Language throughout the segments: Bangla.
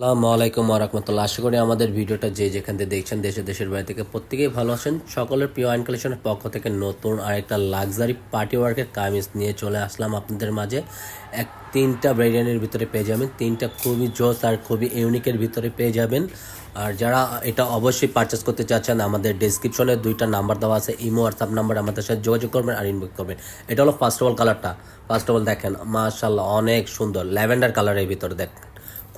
আসসালামু আলাইকুম রহমতুল্লাহ। আশা করি আমাদের ভিডিওটা যে যেখান থেকে দেখছেন দেশে দেশের বাইরে থেকে প্রত্যেকেই ভালো আছেন। সকলের প্রিয় আইন কালেকশনের পক্ষ থেকে নতুন আর একটা লাক্সারি পার্টি ওয়ার্কের কামিজ নিয়ে চলে আসলাম আপনাদের মাঝে। এক তিনটা ব্রাইডানের ভিতরে পেয়ে যাবেন, তিনটা খুবই জোস আর খুবই ইউনিকের ভিতরে পেয়ে যাবেন। আর যারা এটা অবশ্যই পারচেস করতে চাচ্ছেন, আমাদের ডিসক্রিপশনে দুইটা নাম্বার দেওয়া আছে ইমো হোয়াটসঅ্যাপ নাম্বার আমাদের সাথে যোগাযোগ করবেন আর ইনবুক করবেন। এটা হলো ফার্স্ট অফ অল কালারটা ফার্স্ট অফ অল দেখেন মাশাল্লাহ অনেক সুন্দর, ল্যাভেন্ডার কালারের ভিতরে দেখেন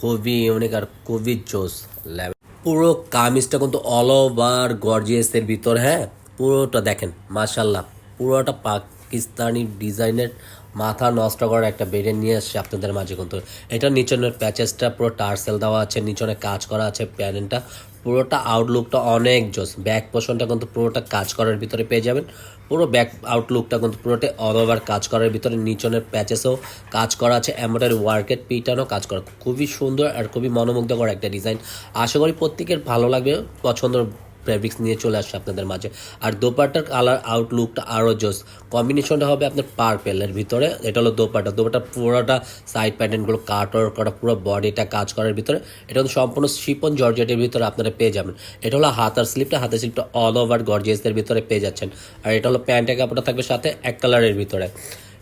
খুবই ইউনিক আর খুবই জোস পুরো কামিজটা কিন্তু অল ওভার গর্জিয়াসের ভিতর হ্যাঁ? পুরোটা দেখেন মাশাল্লাহ পুরোটা পাকিস্তানি ডিজাইনের মাথা নষ্ট করার একটা বেডে নিয়ে আসছে আপনাদের মাঝে কিন্তু। এটা নিচনের প্যাচেসটা, পুরো টার্সেল দেওয়া আছে, নিচনে কাজ করা আছে, প্যানেলটা। পুরোটা আউটলুকটা অনেক জোস। ব্যাক পোর্শনটা কিন্তু পুরোটা কাজ করার ভিতরে পেয়ে যাবেন। পুরো ব্যাক আউটলুকটা কিন্তু পুরোটা অল ওভার কাজ করার ভিতরে। নিচনের প্যাচেসও কাজ করা আছে এমব্রয়ডারি ওয়ার্কের পিটানো কাজ করা। খুবই সুন্দর আর খুবই মনোমুগ্ধকর একটা ডিজাইন আশা করি প্রত্যেকের ভালো লাগবে, পছন্দ ফেব্রিক্স নিয়ে চলে আসছে আপনাদের মাঝে। আর দোপাটার কালার আউটলুকটা আরও জোস কম্বিনেশনটা হবে আপনার পার্পেলের ভিতরে। এটা হলো দোপাটা দোপাটা পুরোটা সাইড প্যাটার্নগুলো কাট করা, পুরো বডিটা কাজ করার ভিতরে। এটা হলো সম্পূর্ণ শিপন জর্জেটের ভিতরে আপনারা পেয়ে যাবেন। এটা হলো হাতার স্লিপটা হাতের স্লিপটা অল ওভার গর্জিয়াসের ভিতরে পেয়ে যাচ্ছেন। আর এটা হলো প্যান্টের কাপড়টা থাকবে সাথে এক কালারের ভিতরে।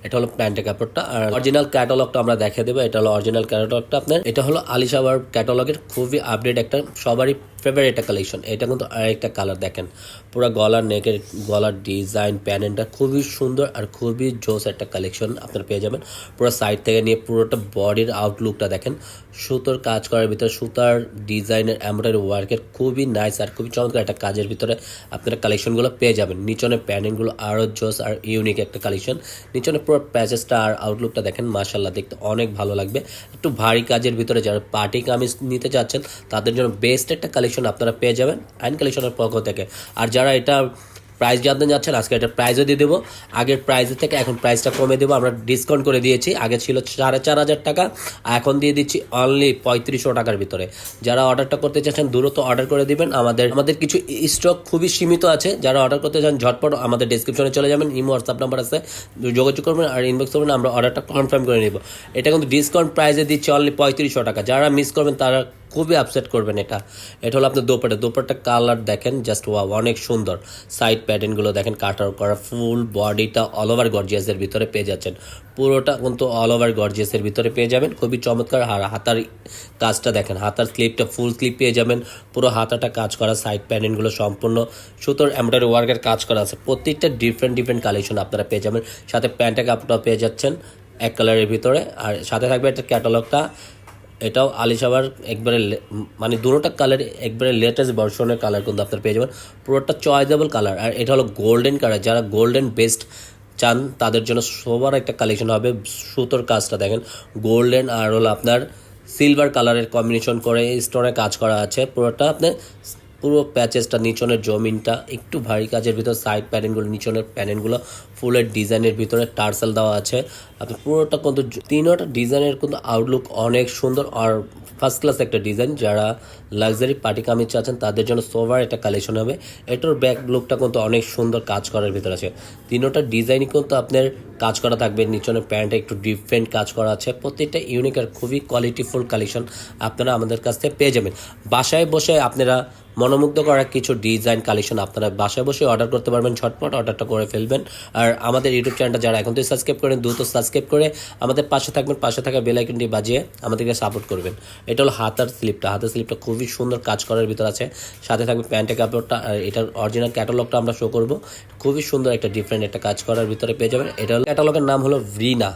এটা হলো প্যান্টের কাপড়টা। আর অরিজিনাল ক্যাটালগটা আমরা দেখে দেবো। এটা হলো অরিজিনাল ক্যাটালগটা আপনার। এটা হলো আলিশাবার ক্যাটালগের খুবই আপডেট একটা। সবারই ফেভারিট একটা কালেকশন এটা কিন্তু আরেকটা কালার দেখেন। পুরো গলার নেকের গলার ডিজাইন প্যানেলটা খুবই সুন্দর আর খুবই জোস একটা কালেকশন আপনারা পেয়ে যাবেন। পুরো সাইড থেকে নিয়ে পুরোটা বডির আউটলুকটা দেখেন। সুতোর কাজ করার ভিতরে, সুতার ডিজাইনের এমব্রয়ডারি ওয়ার্কের খুবই নাইস আর খুবই চমৎকার একটা কাজের ভিতরে আপনারা কালেকশনগুলো পেয়ে যাবেন। নিচনের প্যানেলগুলো আরও জোস আর ইউনিক একটা কালেকশন নিচনে পুরো প্যাচেসটা আর আউটলুকটা দেখেন মাশাল্লাহ দেখতে অনেক ভালো লাগবে। একটু ভারী কাজের ভিতরে যারা পার্টি কামিজ নিতে চাচ্ছেন, তাদের জন্য বেস্ট একটা কালেকশন আপনারা পেয়ে যাবেন আইন কালেকশনের পক্ষ থেকে। আর যারা এটা প্রাইস জানতে যাচ্ছেন, আজকে এটা প্রাইজও দিয়ে দেবো। আগের প্রাইসের থেকে এখন প্রাইসটা কমে দেবো, আমরা ডিসকাউন্ট করে দিয়েছি। আগে ছিল সাড়ে চার হাজার টাকা, এখন দিয়ে দিচ্ছি অনলি পঁয়ত্রিশশো টাকার ভিতরে। যারা অর্ডারটা করতে চাচ্ছেন, দ্রুত অর্ডার করে দিবেন। আমাদের আমাদের কিছু স্টক খুবই সীমিত আছে। যারা অর্ডার করতে চান, ঝটপট আমাদের ডিসক্রিপশনে চলে যাবেন ইমো হোয়াটসঅ্যাপ নাম্বার আছে। যোগাযোগ করবেন আর ইনবক্স করবেন, আমরা অর্ডারটা কনফার্ম করে নেব। এটা কিন্তু ডিসকাউন্ট প্রাইসে দিচ্ছি অনলি পঁয়ত্রিশশো টাকা। যারা মিস করবেন, তারা খুবই আপসেট করবেন এটা। এটা হলো আপনার দোপাটা দোপাটা কালার দেখেন জাস্ট ওয়া অনেক সুন্দর। সাইড প্যাটার্নগুলো দেখেন, কাটার করা ফুল বডিটা অল ওভার গর্জিয়াসের ভিতরে পেয়ে যাচ্ছেন। পুরোটা কিন্তু অল ওভার গর্জিয়াসের ভিতরে পেয়ে যাবেন। খুবই চমৎকার। আর হাতার কাজটা দেখেন, হাতার স্লিপটা ফুল স্লিপ পেয়ে যাবেন। পুরো হাতাটা কাজ করা সাইড প্যাটার্নগুলো সম্পূর্ণ। সুতোর এমব্রয়ডারি ওয়ার্কের কাজ করা আছে। প্রত্যেকটা ডিফারেন্ট ডিফারেন্ট কালেকশন আপনারা পেয়ে যাবেন। সাথে প্যান্টের কাপড়টা পেয়ে যাচ্ছেন এক কালারের ভিতরে। আর সাথে থাকবে একটা ক্যাটালগটা এটাও আলিশাবার একবারে মানে দুটোটা কালার একবারে লেটেস্ট ভার্সনের কালার কিন্তু আপনার পেয়ে যাবেন। পুরোটা চয়েজেবল কালার আর এটা হলো গোল্ডেন কালার যারা গোল্ডেন বেস্ট চান, তাদের জন্য সবার একটা কালেকশন হবে। সুতোর কাজটা দেখেন। গোল্ডেন আর হলো আপনার সিলভার কালারের কম্বিনেশন করে স্টোনে কাজ করা আছে। পুরোটা আপনার পুরো প্যাচেসটা, নিচনের জমিনটা, একটু ভারী কাজের ভিতর সাইড প্যানেলগুলো নিচনের প্যানেলগুলো ফুলের ডিজাইনের ভিতরে টার্সেল দেওয়া আছে। আপনি পুরোটা কিন্তু তিনোটা ডিজাইনের কিন্তু আউটলুক অনেক সুন্দর আর ফার্স্ট ক্লাস একটা ডিজাইন যারা লাক্সারি পার্টি কামিজ চাচ্ছেন, তাদের জন্য সোভার একটা কালেকশন হবে। এটার ব্যাক লুকটা কিন্তু অনেক সুন্দর কাজ করার ভিতরে আছে। তিনোটা ডিজাইনই কিন্তু আপনার কাজ করা থাকবে। নিচনের প্যান্টে একটু ডিফারেন্ট কাজ করা আছে। প্রত্যেকটা ইউনিক আর খুবই কোয়ালিটিফুল কালেকশন আপনারা আমাদের কাছ থেকে পেয়ে যাবেন। বাসায় বসে আপনারা মনোমুগ্ধ করা কিছু ডিজাইন কালেকশন আপনারা বাসায় বসে অর্ডার করতে পারবেন, ঝটপট অর্ডারটা করে ফেলবেন। আর আমাদের ইউটিউব চ্যানেলটা যারা এখন তো সাবস্ক্রাইব করেন, দ্রুত সাবস্ক্রাইব করে আমাদের পাশে থাকবেন, পাশে থাকা বেল আইকনটি বাজিয়ে আমাদেরকে সাপোর্ট করবেন। এটা হলো হাতার স্লিপটা হাতার স্লিপটা খুবই সুন্দর কাজ করার ভিতর আছে। সাথে থাকবে প্যান্টের কাপড়টা আর এটার অরিজিনাল ক্যাটালগটা আমরা শো করব। খুবই সুন্দর একটা ডিফারেন্ট একটা কাজ করার ভিতরে পেয়ে যাবেন। এটা হলো ক্যাটালগের নাম হলো ভ্রিনা